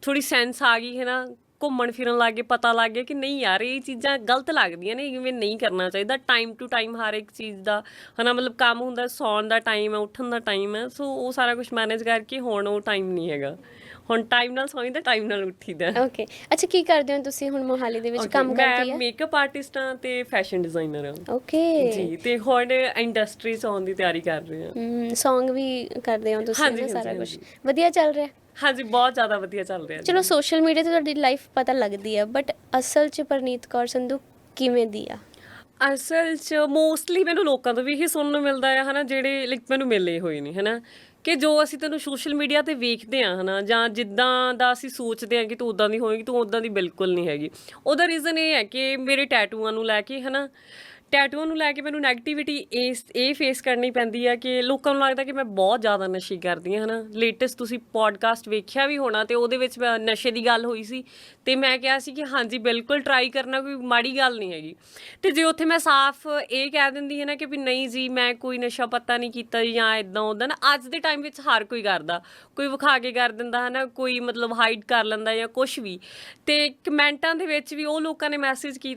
ਥੋੜੀ ਸੈਂਸ ਆ ਗਈ, ਹਨਾ? ਘੁੰਮਣ ਫਿਰਨ ਲੱਗ ਗਏ ਪਤਾ ਲੱਗ ਗਿਆ ਕਿ ਨਹੀਂ ਯਾਰ, ਇਹ ਚੀਜ਼ਾਂ ਗਲਤ ਲੱਗਦੀਆਂ ਨੇ, ਇਵੇਂ ਨਹੀਂ ਕਰਨਾ ਚਾਹੀਦਾ। ਟਾਈਮ ਟੂ ਟਾਈਮ ਹਰ ਇੱਕ ਚੀਜ਼ ਦਾ, ਹਨਾ? ਮਤਲਬ ਕੰਮ ਹੁੰਦਾ, ਸੌਣ ਦਾ ਟਾਈਮ ਹੈ, ਉੱਠਣ ਦਾ ਟਾਈਮ ਹੈ ਸੋ ਉਹ ਸਾਰਾ ਕੁਝ ਮੈਨੇਜ ਕਰਕੇ ਹੁਣ ਉਹ ਟਾਈਮ ਨਹੀਂ ਹੈਗਾ। ਹੁਣ ਟਾਈਮ ਨਾਲ ਸੌਂਈਦਾ ਟਾਈਮ ਨਾਲ ਉੱਠੀਦਾ। ਓਕੇ ਅੱਛਾ ਕੀ ਕਰਦੇ ਹੋ ਤੁਸੀਂ? ਹੁਣ ਮੋਹਾਲੀ ਦੇ ਵਿੱਚ ਕੰਮ ਕਰਦੀ ਮੈਂ ਹੈ ਮੇਕਅਪ ਆਰਟਿਸਟ ਹਾਂ ਤੇ ਫੈਸ਼ਨ ਡਿਜ਼ਾਈਨਰ ਹਾਂ। ਓਕੇ ਜੀ ਤੇ ਹੁਣ ਇੰਡਸਟਰੀ ਆਉਣ ਦੀ ਤਿਆਰੀ ਕਰ ਰਹੇ ਹਾਂ। Song ਵੀ ਕਰਦੇ ਹੋ ਤੁਸੀਂ ਸਾਰਾ ਕੁਝ ਵਧੀਆ ਚੱਲ ਰਿਹਾ? ਹਾਂਜੀ ਬਹੁਤ ਜ਼ਿਆਦਾ ਵਧੀਆ ਚੱਲ ਰਿਹਾ ਚਲੋ ਸੋਸ਼ਲ ਮੀਡੀਆ ਤੇ ਤੁਹਾਡੀ ਲਾਈਫ ਪਤਾ ਲੱਗਦੀ ਹੈ ਬਟ ਅਸਲ ਚ ਪਰਨੀਤ ਕੌਰ ਸੰਧੂ ਕਿਵੇਂ ਦੀ ਆ? ਅਸਲ 'ਚ ਮੋਸਟਲੀ ਮੈਨੂੰ ਲੋਕਾਂ ਤੋਂ ਵੀ ਇਹ ਸੁਣਨ ਨੂੰ ਮਿਲਦਾ ਹੈ ਹਨਾ ਜਿਹੜੇ ਲਾਈਕ ਮੈਨੂੰ ਮਿਲੇ ਹੋਏ ਨੇ ਹਨਾ। ਕਿ ਜੋ ਅਸੀਂ ਤੈਨੂੰ ਸੋਸ਼ਲ ਮੀਡੀਆ ਤੇ ਵੇਖਦੇ ਆ ਹਨਾ, ਜਾਂ ਜਿੱਦਾਂ ਦਾ ਅਸੀਂ ਸੋਚਦੇ ਆ ਕਿ ਤੂੰ ਉਦਾਂ ਦੀ ਹੋਏਗੀ, ਤੂੰ ਉਦਾਂ ਦੀ ਬਿਲਕੁਲ ਨਹੀਂ ਹੈਗੀ। ਉਹਦਾ ਰੀਜ਼ਨ ਇਹ ਹੈ ਕਿ ਮੇਰੇ ਟੈਟੂਆਂ ਨੂੰ ਲੈ ਕੇ, ਹਨਾ ਟੈਟੂਆਂ ਨੂੰ ਲੈ ਕੇ ਮੈਨੂੰ 네ਗੇਟਿਵਿਟੀ ਇਸ ਇਹ ਫੇਸ ਕਰਨੀ ਪੈਂਦੀ ਆ ਕਿ ਲੋਕਾਂ ਨੂੰ ਲੱਗਦਾ ਕਿ ਮੈਂ ਬਹੁਤ ਜ਼ਿਆਦਾ ਨਸ਼ੇ ਕਰਦੀ ਹਾਂ, ਹਨਾ? ਲੇਟੈਸਟ ਤੁਸੀਂ ਪੋਡਕਾਸਟ ਵੇਖਿਆ ਵੀ ਹੋਣਾ ਤੇ ਉਹਦੇ ਵਿੱਚ ਮੈਂ ਨਸ਼ੇ ਦੀ ਗੱਲ ਹੋਈ ਸੀ ਤੇ ਮੈਂ ਕਿਹਾ ਸੀ ਕਿ ਹਾਂਜੀ, ਬਿਲਕੁਲ ਟਰਾਈ ਕਰਨਾ, ਕੋਈ ਮਾੜੀ ਗੱਲ ਨਹੀਂ ਹੈਗੀ। ਤੇ ਜੇ ਉੱਥੇ ਮੈਂ ਸਾਫ਼ ਇਹ ਕਹਿ ਦਿੰਦੀ ਹੈ ਨਾ ਕਿ ਵੀ ਨਹੀਂ ਜੀ, ਮੈਂ ਕੋਈ ਨਸ਼ਾ ਪੱਤਾ ਨਹੀਂ ਕੀਤਾ ਜਾਂ ਇਦਾਂ ਉਦਾਂ ਨਾ, ਅੱਜ ਦੇ ਟਾਈਮ ਵਿੱਚ ਹਰ ਕੋਈ ਕਰਦਾ। ਕੋਈ ਵਿਖਾ ਕੇ ਕਰ ਦਿੰਦਾ ਹੈ ਨਾ ਕੋਈ ਮਤਲਬ ਹਾਈਡ ਕਰ ਲੈਂਦਾ ਜਾਂ ਕੁਝ ਵੀ। ਤੇ ਕਮੈਂਟਾਂ ਦੇ ਵਿੱਚ ਵੀ ਉਹ ਲੋਕਾਂ ਨੇ ਮੈਸੇਜ ਕੀ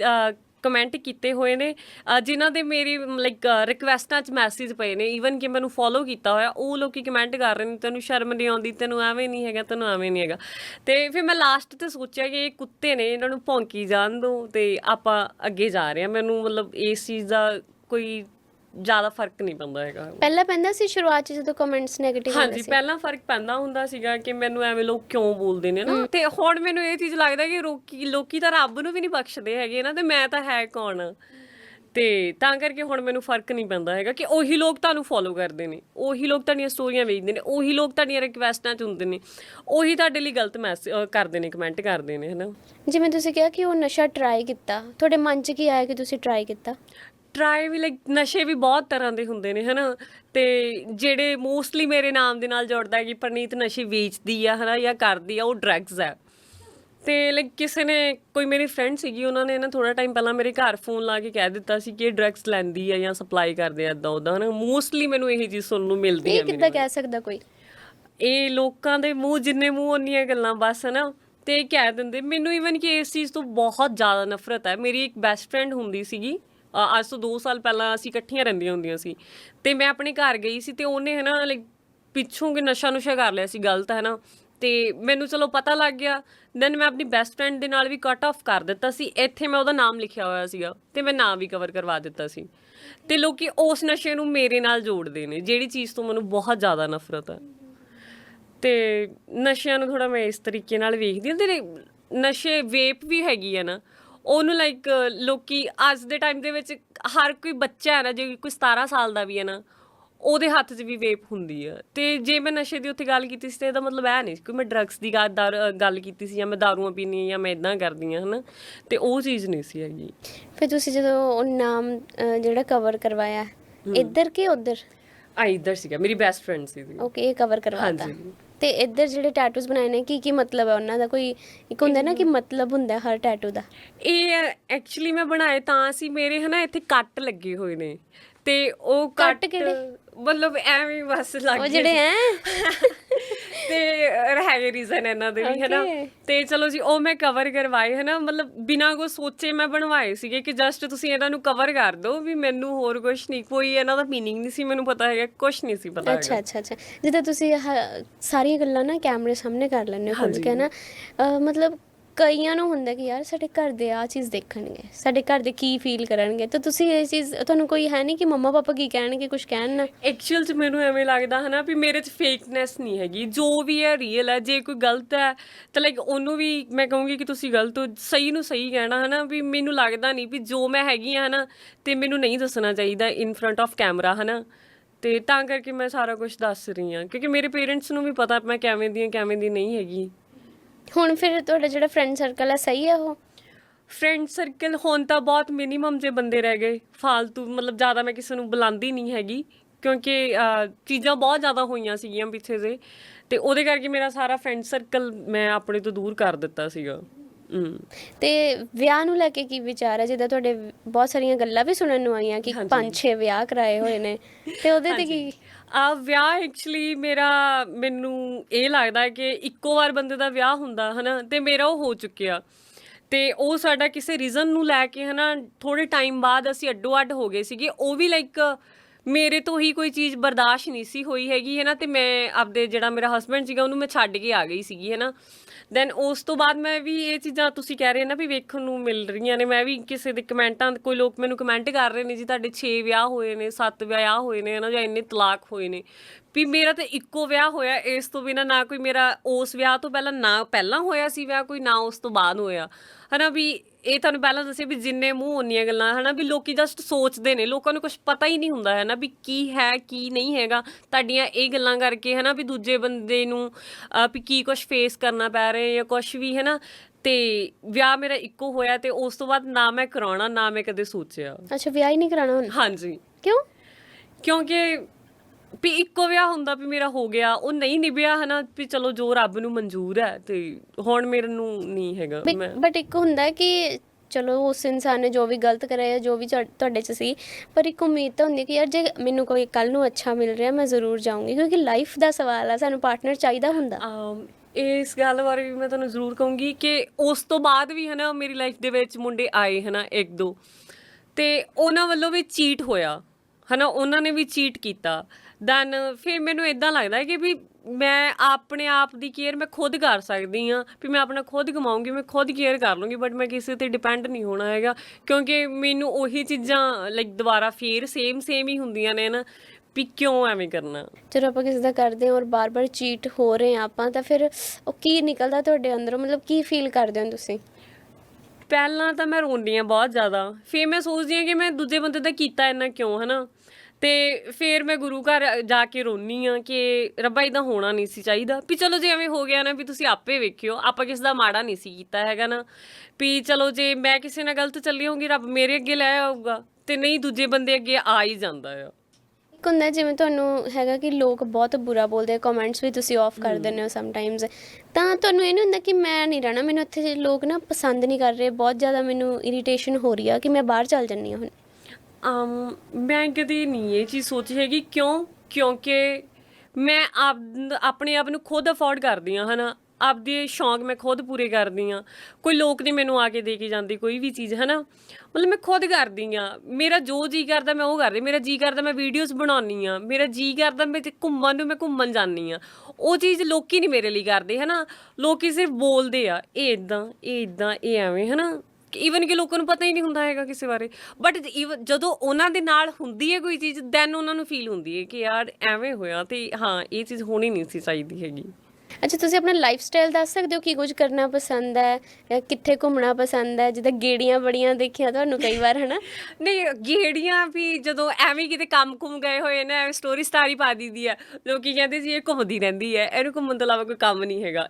ਕਮੈਂਟ ਕੀਤੇ ਹੋਏ ਨੇ ਅ, ਜਿਨ੍ਹਾਂ ਦੇ ਮੇਰੀ ਲਾਈਕ ਰਿਕਵੈਸਟਾਂ 'ਚ ਮੈਸੇਜ ਪਏ ਨੇ ਈਵਨ ਕਿ ਮੈਨੂੰ ਫੋਲੋ ਕੀਤਾ ਹੋਇਆ ਉਹ ਲੋਕੀ ਕਮੈਂਟ ਕਰ ਰਹੇ ਨੇ ਤੈਨੂੰ ਸ਼ਰਮ ਨਹੀਂ ਆਉਂਦੀ ਤੈਨੂੰ ਐਵੇਂ ਨਹੀਂ ਹੈਗਾ ਤੈਨੂੰ ਐਵੇਂ ਨਹੀਂ ਹੈਗਾ। ਤੇ ਫਿਰ ਮੈਂ ਲਾਸਟ ਤੇ ਸੋਚਿਆ ਕਿ ਇਹ ਕੁੱਤੇ ਨੇ ਇਹਨਾਂ ਨੂੰ ਭੌਂਕੀ ਜਾਣ ਦੋ ਤੇ ਆਪਾਂ ਅੱਗੇ ਜਾ ਰਹੇ ਹਾਂ। ਮੈਨੂੰ ਮਤਲਬ ਇਸ ਚੀਜ਼ ਦਾ ਕੋਈ ਜ਼ਿਆਦਾ ਫ਼ਰਕ ਨਹੀਂ ਪੈਂਦਾ ਹੈਗਾ ਪਹਿਲਾਂ ਪੈਂਦਾ ਸੀ ਸ਼ੁਰੂਆਤ 'ਚ ਜਦੋਂ ਕਮੈਂਟਸ 네ਗੇਟਿਵ ਆਉਂਦੇ ਹਾਂਜੀ ਸੀ? ਪਹਿਲਾਂ ਫ਼ਰਕ ਪੈਂਦਾ ਹੁੰਦਾ ਸੀਗਾ ਕਿ ਮੈਨੂੰ ਐਵੇਂ ਲੋਕ ਕਿਉਂ ਬੋਲਦੇ ਨੇ ਨਾ? ਤੇ ਹੁਣ ਮੈਨੂੰ ਇਹ ਚੀਜ਼ ਲੱਗਦਾ ਕਿ ਲੋਕੀ ਲੋਕੀ ਤਾਂ ਰੱਬ ਨੂੰ ਵੀ ਨਹੀਂ ਬਖਸ਼ਦੇ ਹੈਗੇ ਨਾ ਤੇ ਮੈਂ ਤਾਂ ਹੈ ਕੌਣ? ਤੇ ਤਾਂ ਕਰਕੇ ਹੁਣ ਮੈਨੂੰ ਫ਼ਰਕ ਨਹੀਂ ਪੈਂਦਾ ਹੈਗਾ ਕਿ ਉਹੀ ਲੋਕ ਤੁਹਾਨੂੰ ਫੋਲੋ ਕਰਦੇ ਨੇ। ਉਹੀ ਲੋਕ ਤੁਹਾਡੀਆਂ ਸਟੋਰੀਆਂ ਵੇਖਦੇ ਨੇ ਉਹੀ ਲੋਕ ਤੁਹਾਡੀਆਂ ਰਿਕਵੈਸਟਾਂ ਚ ਹੁੰਦੇ ਨੇ। ਉਹੀ ਤੁਹਾਡੇ ਲਈ ਗਲਤ ਮੈਸੇਜ ਕਰਦੇ ਨੇ ਕਮੈਂਟ ਕਰਦੇ ਨੇ ਹਨਾ? ਜਿਵੇਂ ਤੁਸੀਂ ਕਿਹਾ ਕਿ ਉਹ ਨਸ਼ਾ ਟਰਾਈ ਕੀਤਾ ਤੁਹਾਡੇ ਮਨ 'ਚ ਕੀ ਆਇਆ ਕਿ ਤੁਸੀਂ ਟਰਾਈ ਕੀਤਾ? ਟਰਾਈ ਵੀ ਲਾਈਕ ਨਸ਼ੇ ਵੀ ਬਹੁਤ ਤਰ੍ਹਾਂ ਦੇ ਹੁੰਦੇ ਨੇ ਹਨਾ? ਤੇ ਜਿਹੜੇ ਮੋਸਟਲੀ ਮੇਰੇ ਨਾਮ ਦੇ ਨਾਲ ਜੁੜਦਾ ਹੈ ਕਿ ਪਰਨੀਤ ਨਸ਼ੇ ਵੇਚਦੀ ਆ ਹਨਾ ਜਾਂ ਕਰਦੀ ਆ ਉਹ ਡਰੱਗਸ ਆ। ਤੇ ਲਾਈਕ ਕਿਸੇ ਨੇ ਕੋਈ ਮੇਰੀ ਫਰੈਂਡ ਸੀਗੀ ਉਹਨਾਂ ਨੇ ਨਾ ਥੋੜਾ ਟਾਈਮ ਪਹਿਲਾਂ ਮੇਰੇ ਘਰ ਫੋਨ ਲਾ ਕੇ ਕਹਿ ਦਿੱਤਾ ਸੀ ਕਿ ਇਹ ਡਰੱਗਸ ਲੈਂਦੀ ਆ ਜਾਂ ਸਪਲਾਈ ਕਰਦੇ ਆ ਇਦਾਂ ਉਦਾਂ ਹਨਾ? ਮੋਸਟਲੀ ਮੈਨੂੰ ਇਹੀ ਚੀਜ਼ ਸੁਣਨ ਨੂੰ ਮਿਲਦੀ ਇਹ ਹੈ ਕਿੱਦਾਂ ਕਹਿ ਸਕਦਾ ਕੋਈ? ਇਹ ਲੋਕਾਂ ਦੇ ਮੂੰਹ ਜਿੰਨੇ ਮੂੰਹ ਉਹਨੀਆਂ ਗੱਲਾਂ ਬਸ ਨਾ ਤੇ ਇਹ ਕਹਿ ਦਿੰਦੇ ਮੈਨੂੰ ਇਵਨ ਕਿ ਇਸ ਚੀਜ਼ ਤੋਂ ਬਹੁਤ ਜ਼ਿਆਦਾ ਨਫ਼ਰਤ ਹੈ। ਮੇਰੀ ਇੱਕ ਬੈਸਟ ਫਰੈਂਡ ਹੁੰਦੀ ਸੀਗੀ ਅ, ਅੱਜ ਤੋਂ 2 ਸਾਲ ਪਹਿਲਾਂ ਅਸੀਂ ਇਕੱਠੀਆਂ ਰਹਿੰਦੀਆਂ ਹੁੰਦੀਆਂ ਸੀ। ਤੇ ਮੈਂ ਆਪਣੇ ਘਰ ਗਈ ਸੀ ਤੇ ਉਹਨੇ ਹੈ ਨਾ ਲਾਈਕ ਪਿੱਛੋਂ ਕਿ ਨਸ਼ਾ ਨੁਸ਼ਾ ਕਰ ਲਿਆ ਸੀ ਗਲਤ ਹੈ ਨਾ ਤੇ ਮੈਨੂੰ ਚਲੋ ਪਤਾ ਲੱਗ ਗਿਆ ਦੈਨ ਮੈਂ ਆਪਣੀ ਬੈਸਟ ਫਰੈਂਡ ਦੇ ਨਾਲ ਵੀ ਕੱਟ ਆਫ ਕਰ ਦਿੱਤਾ ਸੀ। ਇੱਥੇ ਮੈਂ ਉਹਦਾ ਨਾਮ ਲਿਖਿਆ ਹੋਇਆ ਸੀਗਾ ਤੇ ਮੈਂ ਨਾਮ ਵੀ ਕਵਰ ਕਰਵਾ ਦਿੱਤਾ ਸੀ। ਤੇ ਲੋਕੀ ਉਸ ਨਸ਼ੇ ਨੂੰ ਮੇਰੇ ਨਾਲ ਜੋੜਦੇ ਨੇ ਜਿਹੜੀ ਚੀਜ਼ ਤੋਂ ਮੈਨੂੰ ਬਹੁਤ ਜ਼ਿਆਦਾ ਨਫ਼ਰਤ ਹੈ ਤੇ ਨਸ਼ਿਆਂ ਨੂੰ ਥੋੜਾ ਮੈਂ ਇਸ ਤਰੀਕੇ ਨਾਲ ਵੇਖਦੀ ਹਾਂ ਤੇ ਨਸ਼ੇ ਵੇਪ ਵੀ ਹੈਗੀ ਆ ਨਾ ਉਹਨੂੰ ਲਾਈਕ ਲੋਕੀ ਅੱਜ ਦੇ ਟਾਈਮ ਦੇ ਵਿੱਚ ਹਰ ਕੋਈ ਬੱਚਾ ਹੈ ਨਾ ਜੇ ਕੋਈ 17 ਸਾਲ ਦਾ ਵੀ ਹੈ ਨਾ ਉਹਦੇ ਹੱਥ 'ਚ ਵੀ ਵੇਪ ਹੁੰਦੀ ਆ। ਤੇ ਜੇ ਮੈਂ ਨਸ਼ੇ ਦੀ ਉੱਥੇ ਗੱਲ ਕੀਤੀ ਸੀ ਤੇ ਇਹਦਾ ਮਤਲਬ ਇਹ ਨਹੀਂ ਕਿ ਮੈਂ ਡਰੱਗਸ ਦੀ ਗੱਲ ਕੀਤੀ ਸੀ ਜਾਂ ਮੈਂ ਦਾਰੂਆਂ ਪੀਣੀ ਜਾਂ ਮੈਂ ਇਦਾਂ ਕਰਦੀ ਹਾਂ ਹਨਾ? ਤੇ ਉਹ ਚੀਜ਼ ਨਹੀਂ ਸੀ ਹੈਗੀ। ਫਿਰ ਤੁਸੀਂ ਜਦੋਂ ਉਹ ਨਾਮ ਜਿਹੜਾ ਕਵਰ ਕਰਵਾਇਆ ਇੱਧਰ ਕਿ ਉੱਧਰ? ਆ ਇੱਧਰ ਸੀਗਾ ਮੇਰੀ ਬੈਸਟ ਫਰੈਂਡ ਸੀ। ਓਕੇ ਇਹ ਕਵਰ ਕਰਵਾਤਾ। ਹਾਂਜੀ। ਤੇ ਇੱਧਰ ਜਿਹੜੇ ਟੈਟੂਸ ਬਣਾਏ ਨੇ ਕੀ ਕੀ ਮਤਲਬ ਹੈ ਉਹਨਾਂ ਦਾ? ਕੋਈ ਇੱਕ ਹੁੰਦਾ ਨਾ ਕਿ ਮਤਲਬ ਹੁੰਦਾ ਹਰ ਟੈਟੂ ਦਾ। ਇਹ ਐਕਚੁਅਲੀ ਮੈਂ ਬਣਾਏ ਤਾਂ ਸੀ ਮੇਰੇ ਹਨਾ ਇੱਥੇ ਕੱਟ ਲੱਗੇ ਹੋਏ ਨੇ। ਤੇ ਉਹ ਕੱਟ ਕਿਹੜੇ? ਮਤਲਬ ਐਵੇਂ ਬਸ ਲੱਗ ਉਹ ਗਏ ਜਿਹੜੇ। ਹੈ ਤੇ ਹੈਗੇ ਰੀਜ਼ਨ ਇਹਨਾਂ ਦੇ ਵੀ ਹਨਾ Okay. ਤੇ ਚਲੋ ਜੀ ਉਹ ਮੈਂ ਕਵਰ ਕਰਵਾਏ ਹਨਾ ਮਤਲਬ ਬਿਨਾਂ ਕੋ ਸੋਚੇ ਮੈਂ ਬਣਵਾਏ ਸੀਗੇ ਕਿ ਜਸਟ ਤੁਸੀਂ ਇਹਨਾਂ ਨੂੰ ਕਵਰ ਕਰ ਦਿਓ ਵੀ ਮੈਨੂੰ ਹੋਰ ਕੁਝ ਨਹੀਂ ਕੋਈ ਇਹਨਾਂ ਦਾ ਮੀਨਿੰਗ ਨਹੀਂ ਸੀ ਮੈਨੂੰ ਪਤਾ ਹੈਗਾ ਕੁਝ ਨਹੀਂ ਸੀ ਪਤਾ ਅੱਛਾ ਹੈਗਾ ਅੱਛਾ ਅੱਛਾ ਜਿੱਦਾਂ ਤੁਸੀਂ ਆਹ ਸਾਰੀਆਂ ਗੱਲਾਂ ਨਾ ਕੈਮਰੇ ਸਾਹਮਣੇ ਕਰ ਲੈਂਦੇ ਹੋ ਖੁੱਲ ਹਾਂਜੀ। ਕੇ ਨਾ ਅਹ ਮਤਲਬ ਕਈਆਂ ਨੂੰ ਹੁੰਦਾ ਕਿ ਯਾਰ ਸਾਡੇ ਘਰ ਦੇ ਆ ਚੀਜ਼ ਦੇਖਣਗੇ, ਸਾਡੇ ਘਰ ਦੇ ਕੀ ਫੀਲ ਕਰਨਗੇ, ਤਾਂ ਤੁਸੀਂ ਇਹ ਚੀਜ਼, ਤੁਹਾਨੂੰ ਕੋਈ ਹੈ ਨਹੀਂ ਕਿ ਮੰਮਾ ਪਾਪਾ ਕੀ ਕਹਿਣਗੇ ਕੁਝ ਕਹਿਣ ਨਾ? ਐਕਚੁਅਲ ਚ ਮੈਨੂੰ ਐਵੇਂ ਲੱਗਦਾ ਹਨਾ ਵੀ ਮੇਰੇ ਚ ਫੇਕਨੈਸ ਨਹੀਂ ਹੈਗੀ, ਜੋ ਵੀ ਹੈ ਰੀਅਲ ਹੈ, ਜੇ ਕੋਈ ਗਲਤ ਹੈ, ਤਾਂ ਲਾਈਕ ਉਹਨੂੰ ਵੀ ਮੈਂ ਕਹੂੰਗੀ ਕਿ ਤੁਸੀਂ ਗਲਤ ਹੋ, ਸਹੀ ਨੂੰ ਸਹੀ ਕਹਿਣਾ ਹਨਾ, ਵੀ ਮੈਨੂੰ ਲੱਗਦਾ ਨਹੀਂ ਵੀ ਜੋ ਮੈਂ ਹੈਗੀ ਆ ਹਨਾ, ਤੇ ਮੈਨੂੰ ਨਹੀਂ ਦੱਸਣਾ ਚਾਹੀਦਾ ਇਨ ਫਰੰਟ ਆਫ ਕੈਮਰਾ ਹਨਾ। ਤੇ ਤਾਂ ਕਰਕੇ ਮੈਂ ਸਾਰਾ ਕੁਝ ਦੱਸ ਰਹੀ ਹਾਂ, ਕਿਉਂਕਿ ਮੇਰੇ ਪੇਰੈਂਟਸ ਨੂੰ ਵੀ ਪਤਾ ਮੈਂ ਕਿਵੇਂ ਦੀ ਹਾਂ, ਕਿਵੇਂ ਦੀ ਨਹੀਂ ਹੈਗੀ। ਹੁਣ ਫਿਰ ਤੁਹਾਡਾ ਜਿਹੜਾ ਫਰੈਂਡ ਸਰਕਲ ਹੈ ਸਹੀ ਹੈ ਉਹ? ਫਰੈਂਡ ਸਰਕਲ ਹੁਣ ਤਾਂ ਬਹੁਤ ਮਿਨੀਮਮ ਜੇ ਬੰਦੇ ਰਹਿ ਗਏ। ਫਾਲਤੂ ਮਤਲਬ ਜ਼ਿਆਦਾ ਮੈਂ ਕਿਸੇ ਨੂੰ ਬੁਲਾਉਂਦੀ ਨਹੀਂ ਹੈਗੀ। ਕਿਉਂਕਿ ਚੀਜ਼ਾਂ ਬਹੁਤ ਜ਼ਿਆਦਾ ਹੋਈਆਂ ਸੀਗੀਆਂ ਪਿੱਛੇ ਜੇ ਤੇ ਉਹਦੇ ਕਰਕੇ ਮੇਰਾ ਸਾਰਾ ਫਰੈਂਡ ਸਰਕਲ ਮੈਂ ਆਪਣੇ ਤੋਂ ਦੂਰ ਕਰ ਦਿੱਤਾ ਸੀਗਾ। ਤੇ ਵਿਆਹ ਨੂੰ ਲੈ ਕੇ ਕੀ ਵਿਚਾਰ ਹੈ ਜਿੱਦਾਂ ਤੁਹਾਡੇ ਬਹੁਤ ਸਾਰੀਆਂ ਗੱਲਾਂ ਵੀ ਸੁਣਨ ਨੂੰ ਆਈਆਂ ਕਿ। ਪੰਜ ਛੇ ਵਿਆਹ ਕਰਾਏ ਹੋਏ ਨੇ। ਤੇ ਉਹਦੇ ਤੇ ਕੀ ਆ ਵਿਆਹ ਐਕਚੁਅਲੀ ਮੇਰਾ ਮੈਨੂੰ ਇਹ ਲੱਗਦਾ ਕਿ ਇੱਕੋ ਵਾਰ ਬੰਦੇ ਦਾ ਵਿਆਹ ਹੁੰਦਾ ਹਨਾ, ਤੇ ਮੇਰਾ ਉਹ ਹੋ ਚੁੱਕਿਆ। ਤੇ ਉਹ ਸਾਡਾ ਕਿਸੇ ਰੀਜ਼ਨ ਨੂੰ ਲੈ ਕੇ ਹਨਾ ਥੋੜੇ ਟਾਈਮ ਬਾਅਦ ਅਸੀਂ ਅੱਡੋ ਅੱਡ ਹੋ ਗਏ ਸੀਗੇ। ਉਹ ਵੀ ਲਾਈਕ ਮੇਰੇ ਤੋਂ ਹੀ ਕੋਈ ਚੀਜ਼ ਬਰਦਾਸ਼ਤ ਨਹੀਂ ਸੀ ਹੋਈ ਹੈਗੀ, ਹੈ ਨਾ? ਤੇ ਮੈਂ ਆਪਦੇ ਜਿਹੜਾ ਮੇਰਾ ਹਸਬੰਡ ਸੀਗਾ, ਉਹਨੂੰ ਮੈਂ ਛੱਡ ਕੇ ਆ ਗਈ ਸੀਗੀ, ਹੈ ਨਾ? ਦੈਨ ਉਸ ਤੋਂ ਬਾਅਦ ਮੈਂ ਵੀ ਇਹ ਚੀਜ਼ਾਂ ਤੁਸੀਂ ਕਹਿ ਰਹੇ ਨਾ ਵੀ ਵੇਖਣ ਨੂੰ ਮਿਲ ਰਹੀਆਂ ਨੇ, ਮੈਂ ਵੀ ਕਿਸੇ ਦੇ ਕਮੈਂਟਾਂ ਕੋਈ ਲੋਕ ਮੈਨੂੰ ਕਮੈਂਟ ਕਰ ਰਹੇ ਨੇ ਜੀ, ਤੁਹਾਡੇ 6 ਵਿਆਹ ਹੋਏ ਨੇ 7 ਵਿਆਹ ਹੋਏ ਨੇ ਨਾ? ਜਾਂ ਇੰਨੇ ਤਲਾਕ ਹੋਏ ਨੇ। ਵੀ ਮੇਰਾ ਤਾਂ ਇੱਕੋ ਵਿਆਹ ਹੋਇਆ, ਇਸ ਤੋਂ ਬਿਨਾ ਨਾ ਕੋਈ ਮੇਰਾ ਉਸ ਵਿਆਹ ਤੋਂ ਪਹਿਲਾਂ, ਨਾ ਪਹਿਲਾਂ ਹੋਇਆ ਸੀ ਵਿਆਹ, ਕੋਈ ਨਾ ਉਸ ਤੋਂ ਬਾਅਦ ਹੋਇਆ। ਹਨਾ ਵੀ ਇਹ ਤੁਹਾਨੂੰ ਪਹਿਲਾਂ ਦੱਸਿਆ ਵੀ ਜਿੰਨੇ ਮੂੰਹ ਉਨੀਆਂ ਗੱਲਾਂ ਹਨਾ ਵੀ ਲੋਕੀ ਜਸਟ ਸੋਚਦੇ ਨੇ ਲੋਕਾਂ ਨੂੰ ਕੁਝ ਪਤਾ ਹੀ ਨਹੀਂ ਹੁੰਦਾ ਹੈ ਨਾ ਵੀ ਕੀ ਹੈ ਕੀ ਨਹੀਂ ਹੈਗਾ। ਤੁਹਾਡੀਆਂ ਇਹ ਗੱਲਾਂ ਕਰਕੇ ਹਨਾ ਵੀ ਦੂਜੇ ਬੰਦੇ ਨੂੰ ਵੀ ਕੀ ਕੁਝ ਫੇਸ ਕਰਨਾ ਪੈ ਰਿਹਾ ਜਾਂ ਕੁਝ ਵੀ ਹਨਾ ਤੇ ਵਿਆਹ ਮੇਰਾ ਇੱਕੋ ਹੋਇਆ ਤੇ ਉਸ ਤੋਂ ਬਾਅਦ ਨਾ ਮੈਂ ਕਰਾਉਣਾ ਨਾ ਮੈਂ ਕਦੇ ਸੋਚਿਆ। ਅੱਛਾ ਵਿਆਹ ਹੀ ਨਹੀਂ ਕਰਾਉਣਾ ਹੁਣ? ਹਾਂਜੀ। ਕਿਉਂ? ਕਿਉਂਕਿ ਵੀ ਇੱਕੋ ਵਿਆਹ ਹੁੰਦਾ ਵੀ ਮੇਰਾ ਹੋ ਗਿਆ ਉਹ ਨਹੀਂ ਨਿਭਿਆ ਹਨਾ ਵੀ ਚਲੋ ਜੋ ਰੱਬ ਨੂੰ ਮਨਜ਼ੂਰ ਹੈ ਤੇ ਹੁਣ ਮੇਰੇ ਨੂੰ ਨਹੀਂ ਹੈਗਾ। ਮੈਂ ਬਟ ਇੱਕ ਹੁੰਦਾ ਕਿ ਚਲੋ ਉਸ ਇਨਸਾਨ ਨੇ ਜੋ ਵੀ ਗਲਤ ਕਰਿਆ ਜਾਂ ਜੋ ਵੀ ਤੁਹਾ- ਤੁਹਾਡੇ ਚ ਸੀ ਪਰ ਇੱਕ ਉਮੀਦ ਤਾਂ ਹੁੰਦੀ ਕਿ ਯਾਰ ਜੇ ਮੈਨੂੰ ਕੋਈ ਕੱਲ ਨੂੰ ਅੱਛਾ ਮਿਲ ਰਿਹਾ ਮੈਂ ਜ਼ਰੂਰ ਜਾਊਂਗੀ ਕਿਉਂਕਿ ਲਾਈਫ ਦਾ ਸਵਾਲ ਆ ਸਾਨੂੰ ਪਾਰਟਨਰ ਚਾਹੀਦਾ ਹੁੰਦਾ। ਅਮ ਇਸ ਗੱਲ ਬਾਰੇ ਵੀ ਮੈਂ ਤੁਹਾਨੂੰ ਜ਼ਰੂਰ ਕਹੂੰਗੀ ਕਿ ਉਸ ਤੋਂ ਬਾਅਦ ਵੀ ਹਨਾ ਮੇਰੀ ਲਾਈਫ ਦੇ ਵਿੱਚ ਮੁੰਡੇ ਆਏ ਹਨਾ ਇੱਕ ਦੋ ਤੇ ਉਹਨਾਂ ਵੱਲੋਂ ਵੀ ਚੀਟ ਹੋਇਆ। ਹਨਾ, ਉਹਨਾਂ ਨੇ ਵੀ ਚੀਟ ਕੀਤਾ। ਦੈਨ ਫਿਰ ਮੈਨੂੰ ਇਦਾਂ ਲੱਗਦਾ ਹੈ ਕਿ ਵੀ ਮੈਂ ਆਪਣੇ ਆਪ ਦੀ ਕੇਅਰ ਮੈਂ ਖੁਦ ਕਰ ਸਕਦੀ ਹਾਂ, ਵੀ ਮੈਂ ਆਪਣਾ ਖੁਦ ਕਮਾਉਂਗੀ, ਮੈਂ ਖੁਦ ਕੇਅਰ ਕਰ ਲੂੰਗੀ ਬਟ ਮੈਂ ਕਿਸੇ ਤੇ ਡਿਪੈਂਡ ਨਹੀਂ ਹੋਣਾ ਹੈਗਾ, ਕਿਉਂਕਿ ਮੈਨੂੰ ਉਹੀ ਚੀਜ਼ਾਂ ਲਾਈਕ ਦੁਬਾਰਾ ਫੇਰ ਸੇਮ ਸੇਮ ਹੀ ਹੁੰਦੀਆਂ ਨੇ ਨਾ, ਵੀ ਕਿਉਂ ਐਵੇਂ ਕਰਨਾ। ਜਦੋਂ ਆਪਾਂ ਕਿਸੇ ਦਾ ਕਰਦੇ ਹਾਂ ਔਰ ਬਾਰ-ਬਾਰ ਚੀਟ ਹੋ ਰਹੇ ਹਾਂ ਆਪਾਂ, ਤਾਂ ਫਿਰ ਉਹ ਕੀ ਨਿਕਲਦਾ ਤੁਹਾਡੇ ਅੰਦਰੋਂ? ਮਤਲਬ ਕੀ ਫੀਲ ਕਰਦੇ ਹੋ ਤੁਸੀਂ? ਪਹਿਲਾਂ ਤਾਂ ਮੈਂ ਰੋਂਦੀ ਹਾਂ ਬਹੁਤ ਜ਼ਿਆਦਾ। ਫਿਰ ਮੈਂ ਸੋਚਦੀ ਹਾਂ ਕਿ ਮੈਂ ਦੂਜੇ ਬੰਦੇ ਦਾ ਕੀਤਾ ਇੰਨਾ ਕਿਉਂ, ਹਨਾ? ਤੇ ਫਿਰ ਮੈਂ ਗੁਰੂ ਘਰ ਜਾ ਕੇ ਰੋਨੀ ਆ ਕਿ ਰੱਬਾ ਇਦਾਂ ਹੋਣਾ ਨਹੀਂ ਸੀ ਚਾਹੀਦਾ। ਵੀ ਚਲੋ ਜੇ ਐਵੇਂ ਹੋ ਗਿਆ ਨਾ ਵੀ ਤੁਸੀਂ ਆਪੇ ਵੇਖਿਓ, ਆਪਾਂ ਕਿਸ ਦਾ ਮਾੜਾ ਨਹੀਂ ਸੀ ਕੀਤਾ ਹੈਗਾ ਨਾ। ਵੀ ਚਲੋ ਜੇ ਮੈਂ ਕਿਸੇ ਨਾਲ ਗਲਤ ਚੱਲੀ ਹੋਊਗੀ, ਰੱਬ ਮੇਰੇ ਅੱਗੇ ਲੈ ਆਊਗਾ ਤੇ ਨਹੀਂ ਦੂਜੇ ਬੰਦੇ ਅੱਗੇ ਆ ਹੀ ਜਾਂਦਾ ਆ। ਇੱਕ ਹੁੰਦਾ ਜਿਵੇਂ ਤੁਹਾਨੂੰ ਹੈਗਾ ਕਿ ਲੋਕ ਬਹੁਤ ਬੁਰਾ ਬੋਲਦੇ ਆ ਕਮੈਂਟਸ ਵੀ ਤੁਸੀਂ ਆਫ ਕਰ ਦਿੰਦੇ ਹੋ ਸਮ ਤਾਂ ਤੁਹਾਨੂੰ ਇਹ ਨਹੀਂ ਹੁੰਦਾ ਕਿ ਮੈਂ ਨਹੀਂ ਰਹਿਣਾ, ਮੈਨੂੰ ਇੱਥੇ ਲੋਕ ਨਾ ਪਸੰਦ ਨਹੀਂ ਕਰ ਰਹੇ, ਬਹੁਤ ਜ਼ਿਆਦਾ ਮੈਨੂੰ ਇਰੀਟੇਸ਼ਨ ਹੋ ਰਹੀ ਆ ਕਿ ਮੈਂ ਬਾਹਰ ਚੱਲ ਜੰਨੀ ਆ ਹੁਣ। ਅਮ, ਮੈਂ ਕਦੇ ਨਹੀਂ ਇਹ ਚੀਜ਼ ਸੋਚੀ ਹੈਗੀ, ਕਿਉਂ? ਕਿਉਂਕਿ ਮੈਂ ਆਪ, ਆਪਣੇ ਆਪ ਨੂੰ ਖੁਦ ਅਫੋਰਡ ਕਰਦੀ ਹਾਂ, ਹਨਾ? ਆਪਦੇ ਸ਼ੌਂਕ ਮੈਂ ਖੁਦ ਪੂਰੇ ਕਰਦੀ ਹਾਂ। ਕੋਈ ਲੋਕ ਨਹੀਂ ਮੈਨੂੰ ਆ ਕੇ ਦੇ ਕੇ ਜਾਂਦੀ ਕੋਈ ਵੀ ਚੀਜ਼, ਹਨਾ? ਮਤਲਬ ਮੈਂ ਖੁਦ ਕਰਦੀ ਹਾਂ। ਮੇਰਾ ਜੋ ਜੀ ਕਰਦਾ ਮੈਂ ਉਹ ਕਰਦੀ ਮੇਰਾ ਜੀ ਕਰਦਾ ਮੈਂ ਵੀਡੀਓਜ਼ ਬਣਾਉਣੀ ਆ ਮੇਰਾ ਜੀ ਕਰਦਾ ਮੈਂ ਤੇ ਘੁੰਮਣ ਨੂੰ ਮੈਂ ਘੁੰਮਣ ਜਾਂਦੀ ਆ ਉਹ ਚੀਜ਼ ਲੋਕੀ ਨਹੀਂ ਮੇਰੇ ਲਈ ਕਰਦੇ, ਹਨਾ? ਲੋਕੀ ਸਿਰਫ ਬੋਲਦੇ ਆ, ਇਹ ਇਦਾਂ ਇਹ ਇਦਾਂ ਇਹ ਐਵੇਂ, ਹਨਾ? ਈਵਨ ਕਿ ਲੋਕਾਂ ਨੂੰ ਪਤਾ ਹੀ ਨਹੀਂ ਹੁੰਦਾ ਹੈਗਾ ਕਿਸੇ ਬਾਰੇ। ਬਟ ਜਦੋਂ ਉਹਨਾਂ ਦੇ ਨਾਲ ਹੁੰਦੀ ਹੈ ਕੋਈ ਚੀਜ਼ ਦੈਨ ਉਹਨਾਂ ਨੂੰ ਫੀਲ ਹੁੰਦੀ ਹੈ ਕਿ ਯਾਰ ਐਵੇਂ ਹੋਇਆ ਤੇ ਹਾਂ, ਇਹ ਚੀਜ਼ ਹੋਣੀ ਨਹੀਂ ਸੀ ਚਾਹੀਦੀ ਹੈਗੀ। ਅੱਛਾ, ਤੁਸੀਂ ਆਪਣਾ ਲਾਈਫ ਸਟਾਈਲ ਦੱਸ ਸਕਦੇ ਹੋ ਕੀ ਕੁਝ ਕਰਨਾ ਪਸੰਦ ਹੈ, ਜਾਂ ਕਿੱਥੇ ਘੁੰਮਣਾ ਪਸੰਦ ਹੈ, ਜਿੱਦਾਂ ਗੇੜੀਆਂ ਬੜੀਆਂ ਦੇਖੀਆਂ ਤੁਹਾਨੂੰ ਕਈ ਵਾਰ, ਹਨਾ? ਨਹੀਂ, ਗੇੜੀਆਂ ਵੀ ਜਦੋਂ ਐਵੇਂ ਕਿਤੇ ਕੰਮ ਕੁਮ ਗਏ ਹੋਏ ਨੇ ਸਟੋਰੀ ਸਟਾਰੀ ਪਾ ਦੀਦੀ ਆ। ਲੋਕੀ ਕਹਿੰਦੇ ਸੀ, ਇਹ ਘੁੰਮਦੀ ਰਹਿੰਦੀ ਹੈ, ਇਹਨੂੰ ਘੁੰਮਣ ਤੋਂ ਇਲਾਵਾ ਕੋਈ ਕੰਮ ਨਹੀਂ ਹੈਗਾ।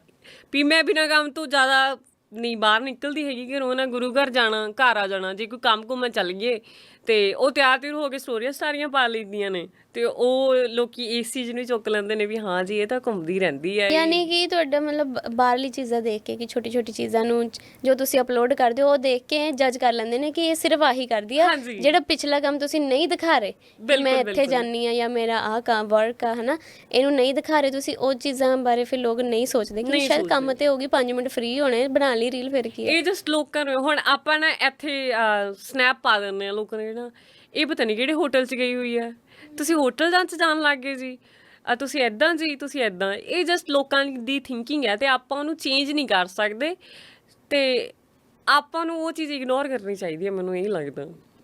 ਵੀ ਮੈਂ ਬਿਨਾਂ ਕੰਮ ਤੋਂ ਜ਼ਿਆਦਾ ਨਹੀਂ, ਬਾਹਰ ਨਿਕਲਦੀ ਹੈਗੀ ਕਿ ਰੋਣਾ ਗੁਰੂ ਘਰ ਜਾਣਾ, ਘਰ ਆ ਜਾਣਾ, ਜੇ ਕੋਈ ਕੰਮ ਕੁਮ ਚੱਲ ਗਏ। ਤੇ ਉਹ ਤਿਆਰ ਤਿਰ ਹੋ ਕੇ ਸਟੋਰੀਆਂ ਸਟਾਰੀਆਂ ਪਾ ਲੈਂਦੀਆਂ ਨੇ ਤੇ ਉਹ ਲੋਕੀ ਇਸ ਚੀਜ਼ ਨੂੰ ਚੁੱਕ ਲੈਂਦੇ ਨੇ ਵੀ ਹਾਂ ਜੀ ਇਹ ਤਾਂ ਘੁੰਮਦੀ ਰਹਿੰਦੀ ਹੈ ਯਾਨੀ ਕਿ ਤੁਹਾਡਾ ਮਤਲਬ ਬਾਹਰਲੀ ਚੀਜ਼ਾਂ ਦੇਖ ਕੇ ਕਿ ਛੋਟੀ ਛੋਟੀ ਚੀਜ਼ਾਂ ਨੂੰ ਜੋ ਤੁਸੀਂ ਅਪਲੋਡ ਕਰਦੇ ਹੋ ਉਹ ਦੇਖ ਕੇ ਜੱਜ ਕਰ ਲੈਂਦੇ ਨੇ ਕਿ ਇਹ ਸਿਰਫ ਆਹੀ ਕਰਦੀ ਆ ਹਾਂਜੀ। ਜਿਹੜਾ ਪਿਛਲਾ ਕੰਮ ਤੁਸੀਂ ਨਹੀਂ ਦਿਖਾ ਰਹੇ ਕਿ ਬਿਲਕੁਲ, ਮੈਂ ਇੱਥੇ ਬਿਲਕੁਲ। ਜਾਨੀ ਆ ਜਾਂ ਮੇਰਾ ਆਹ ਕੰਮ ਵਰਕ ਆ ਹਨਾ ਇਹਨੂੰ ਨਹੀਂ ਦਿਖਾ ਰਹੇ ਤੁਸੀਂ ਉਹ ਚੀਜ਼ਾਂ ਬਾਰੇ ਫਿਰ ਲੋਕ ਨਹੀਂ ਸੋਚਦੇ ਕਿ ਨਹੀਂ ਸ਼ਾਇਦ ਕੰਮ ਤੇ ਹੋਗੀ 5 ਮਿੰਟ ਫ੍ਰੀ ਹੋਣੇ ਬਣਾ ਲਈ ਰੀਲ ਫਿਰ ਕੀ ਹੈ ਇਹ ਜਸਟ ਲੋਕਾਂ ਨੂੰ ਹੁਣ ਆਪਾਂ ਨਾ ਇੱਥੇ ਸਨੈਪ ਪਾ ਦਿੰਦੇ ਆ ਲੋਕਾਂ ਨੇ ਨਾ। ਇਹ ਪਤਾ ਨਹੀਂ ਕਿਹੜੇ ਹੋਟਲ 'ਚ ਗਈ ਹੋਈ ਹੈ ਤੁਸੀਂ ਹੋਟਲ ਜਾਂ 'ਚ ਜਾਣ ਲੱਗ ਗਏ ਜੀ। ਆ ਤੁਸੀਂ ਐਦਾਂ ਜੀ, ਤੁਸੀਂ ਐਦਾਂ ਇਹ ਜਸਟ ਲੋਕਾਂ ਦੀ ਥਿੰਕਿੰਗ ਹੈ ਤੇ ਆਪਾਂ ਉਹਨੂੰ ਚੇਂਜ ਨਹੀਂ ਕਰ ਸਕਦੇ। ਤੇ ਆਪਾਂ ਨੂੰ ਉਹ ਚੀਜ਼ ਇਗਨੋਰ ਕਰਨੀ ਚਾਹੀਦੀ ਹੈ ਮੈਨੂੰ ਇਹ ਲੱਗਦਾ।